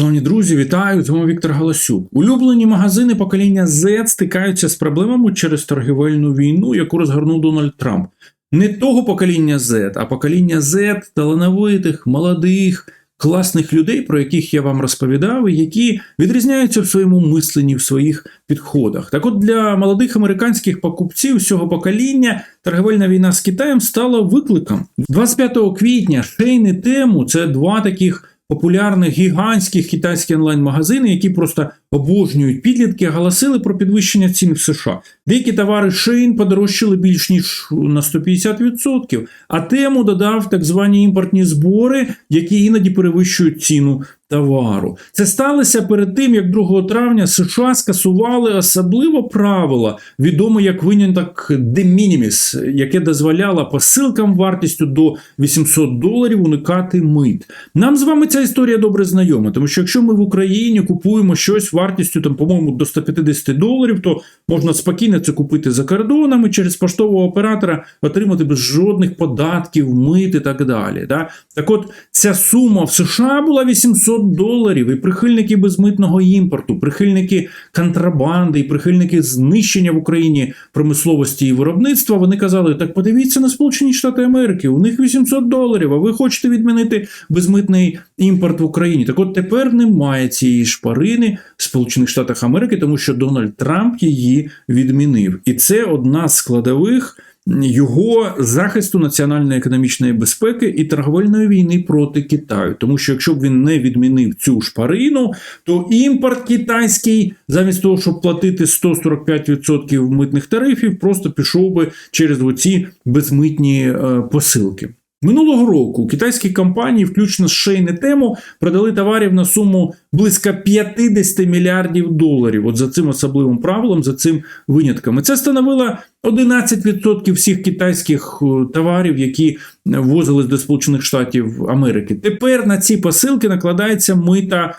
Шановні друзі, вітаю! З вами Віктор Галасюк. Улюблені магазини покоління Z стикаються з проблемами через торгівельну війну, яку розгорнув Дональд Трамп. Не того покоління Z, а покоління Z талановитих, молодих, класних людей, про яких я вам розповідав, і які відрізняються в своєму мисленні, в своїх підходах. Так от для молодих американських покупців цього покоління торгівельна війна з Китаєм стала викликом. 25 квітня Шейн і Тему це два таких популярних гігантських китайських онлайн-магазини, які просто обожнюють підлітки, оголосили про підвищення цін в США. Деякі товари Shein подорожчали більш ніж на 150%, а тему додав так звані імпортні збори, які іноді перевищують ціну товару. Це сталося перед тим, як 2 травня США скасували особливо правило, відоме як виняток de minimis, яке дозволяло посилкам вартістю до 800 доларів уникати мит. Нам з вами ця історія добре знайома, тому що якщо ми в Україні купуємо щось вартістю, там, по-моєму, до 150 доларів, то можна спокійно це купити за кордонами через поштового оператора, отримати без жодних податків, мит і так далі. Да? Так от ця сума в США була 800 доларів, і прихильники безмитного імпорту, прихильники контрабанди, і прихильники знищення в Україні промисловості і виробництва, вони казали: так подивіться на Сполучені Штати Америки, у них 800 доларів, а ви хочете відмінити безмитний імпорт в Україні. Так от тепер немає цієї шпарини в Сполучених Штатах Америки, тому що Дональд Трамп її відмінив. І це одна з складових його захисту національної економічної безпеки і торговельної війни проти Китаю. Тому що якщо б він не відмінив цю шпарину, то імпорт китайський, замість того, щоб платити 145% митних тарифів, просто пішов би через оці безмитні е, посилки. Минулого року китайські компанії, включно з шейне Тему, продали товарів на суму близько 50 мільярдів доларів. От за цим особливим правилом, за цим винятком. І Це становило 11% всіх китайських е, товарів, які ввозились до Сполучених Штатів Америки. Тепер на ці посилки накладається мита.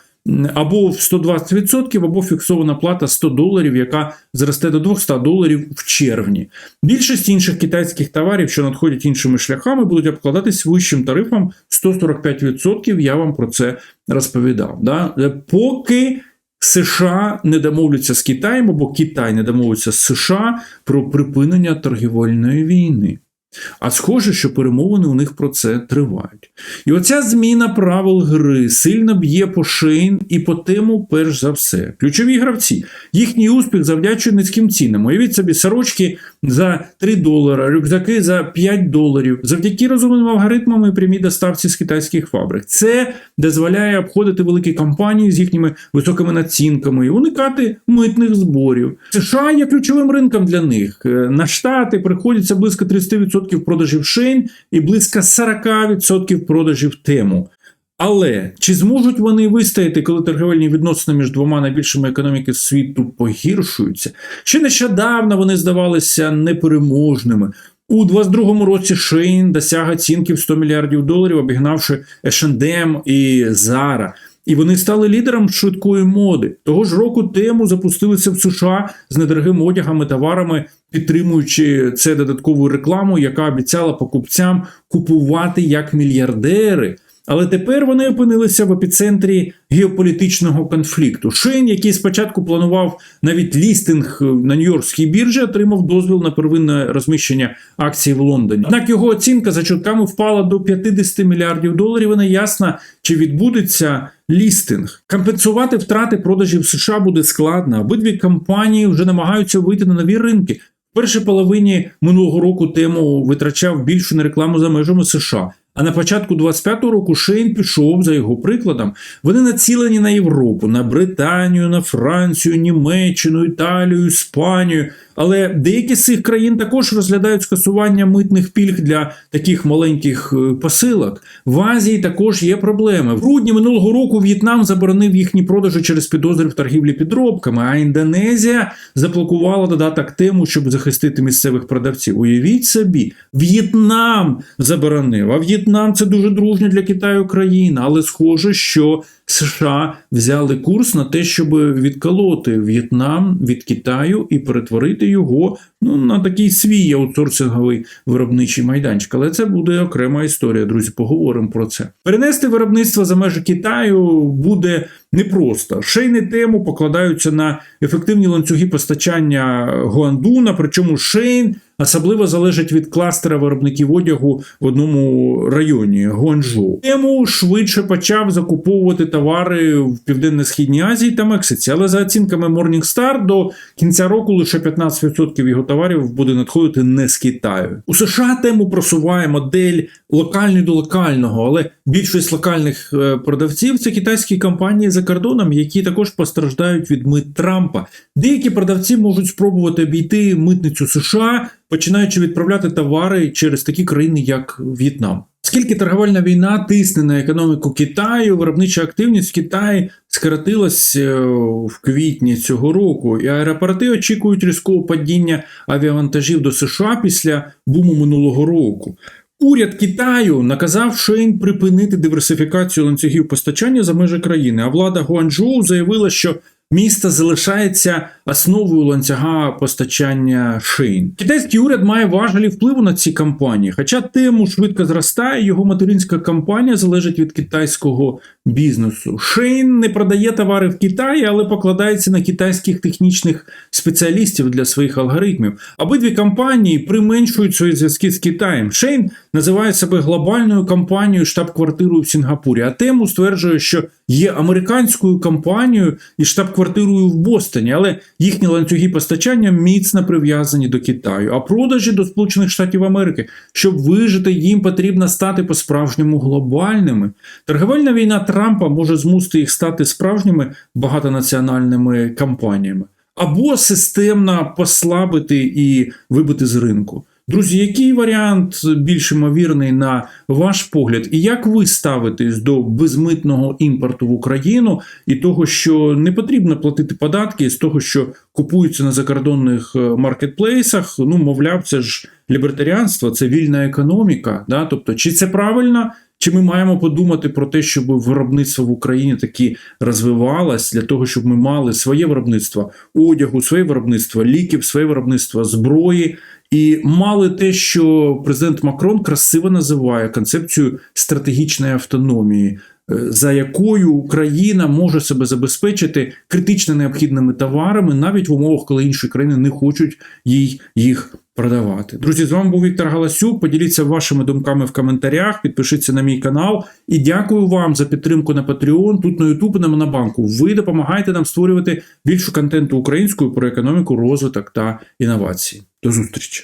Або в 120%, або фіксована плата 100 доларів, яка зросте до 200 доларів в червні. Більшість інших китайських товарів, що надходять іншими шляхами, будуть обкладатись вищим тарифом 145%. Я вам про це розповідав. Да? Поки США не домовляться з Китаєм, або Китай не домовиться з США про припинення торгівельної війни. А схоже, що перемовини у них про це тривають. І оця зміна правил гри сильно б'є по Шейн і по тему, перш за все. Ключові гравці. Їхній успіх завдячує низьким цінам. Уявіть собі, сорочки за 3 долара, рюкзаки за 5 доларів, завдяки розумним алгоритмам і прямій доставці з китайських фабрик. Це дозволяє обходити великі компанії з їхніми високими націнками і уникати митних зборів. США є ключовим ринком для них. На штати приходиться близько 30% 40% продажів Шейн і близько 40% продажів тему. Але чи зможуть вони вистояти, коли торговельні відносини між двома найбільшими економіки світу погіршуються? Ще нещодавно вони здавалися непереможними. У 22-му році Шейн досяг оцінки в 100 мільярдів доларів, обігнавши H&M і Zara. І вони стали лідером швидкої моди. Того ж року тему запустилися в США з недорогим одягами, товарами, підтримуючи це додаткову рекламу, яка обіцяла покупцям купувати як мільярдери. Але тепер вони опинилися в епіцентрі геополітичного конфлікту. Шейн, який спочатку планував навіть лістинг на Нью-Йоркській біржі, отримав дозвіл на первинне розміщення акцій в Лондоні. Однак його оцінка за чутками впала до 50 мільярдів доларів. і Не ясно, чи відбудеться лістинг. Компенсувати втрати продажів США буде складно. Обидві компанії вже намагаються вийти на нові ринки. В першій половині минулого року тему витрачав більше на рекламу за межами США. А на початку 25-го року Шейн пішов за його прикладом. Вони націлені на Європу, на Британію, на Францію, Німеччину, Італію, Іспанію. Але деякі з цих країн також розглядають скасування митних пільг для таких маленьких е, посилок. В Азії також є проблеми. В грудні минулого року В'єтнам заборонив їхні продажі через підозри в торгівлі підробками, а Індонезія заблокувала додаток тему, щоб захистити місцевих продавців. Уявіть собі, В'єтнам заборонив. А В'єтнам це дуже дружня для Китаю країна, але схоже, що США взяли курс на те, щоб відколоти В'єтнам від Китаю і перетворити його ну, на такий свій аутсорсинговий виробничий майданчик. Але це буде окрема історія, друзі. Поговоримо про це. Перенести виробництво за межі Китаю буде непросто. Шейни тему покладаються на ефективні ланцюги постачання Гуандуна, причому Шейн особливо залежить від кластера виробників одягу в одному районі Гуанчжоу. Тему швидше почав закуповувати товари в Південно-Східній Азії та Мексиці, але за оцінками Morningstar до кінця року лише 15% його товарів буде надходити не з Китаю. У США тему просуває модель локальний до локального, але більшість локальних е, продавців це китайські компанії за кордоном, які також постраждають від мит Трампа. Деякі продавці можуть спробувати обійти митницю США, починаючи відправляти товари через такі країни, як В'єтнам. Оскільки торговельна війна тисне на економіку Китаю, виробнича активність в Китаї скоротилась е, в квітні цього року, і аеропорти очікують різкого падіння авіавантажів до США після буму минулого року. Уряд Китаю наказав Шейн припинити диверсифікацію ланцюгів постачання за межі країни, а влада Гуанчжоу заявила, що місто залишається основою ланцюга постачання Шейн. Китайський уряд має важелі впливу на ці компанії, хоча тему швидко зростає, його материнська компанія залежить від китайського бізнесу. Шейн не продає товари в Китаї, але покладається на китайських технічних спеціалістів для своїх алгоритмів. Обидві компанії применшують свої зв'язки з Китаєм. Шейн називає себе глобальною компанією штаб-квартирою в Сінгапурі. А тему стверджує, що є американською компанією і штаб-квартирою в Бостоні, але їхні ланцюги постачання міцно прив'язані до Китаю, а продажі до Сполучених Штатів Америки. Щоб вижити, їм потрібно стати по-справжньому глобальними. Торговельна війна Трампа може змусити їх стати справжніми багатонаціональними компаніями. Або системно послабити і вибити з ринку. Друзі, який варіант більш ймовірний на ваш погляд, і як ви ставитесь до безмитного імпорту в Україну і того, що не потрібно платити податки з того, що купуються на закордонних е, маркетплейсах? Ну, мовляв, це ж лібертаріанство, це вільна економіка. Да? Тобто, чи це правильно? Чи ми маємо подумати про те, щоб виробництво в Україні таки розвивалось для того, щоб ми мали своє виробництво одягу, своє виробництво ліків, своє виробництво зброї, і мали те, що президент Макрон красиво називає концепцію стратегічної автономії, е, за якою Україна може себе забезпечити критично необхідними товарами, навіть в умовах, коли інші країни не хочуть їй їх продавати. Друзі, з вами був Віктор Галасюк. Поділіться вашими думками в коментарях, підпишіться на мій канал. І дякую вам за підтримку на Patreon, тут на YouTube і на Монобанку. Ви допомагаєте нам створювати більше контенту українською про економіку, розвиток та інновації. До зустрічі!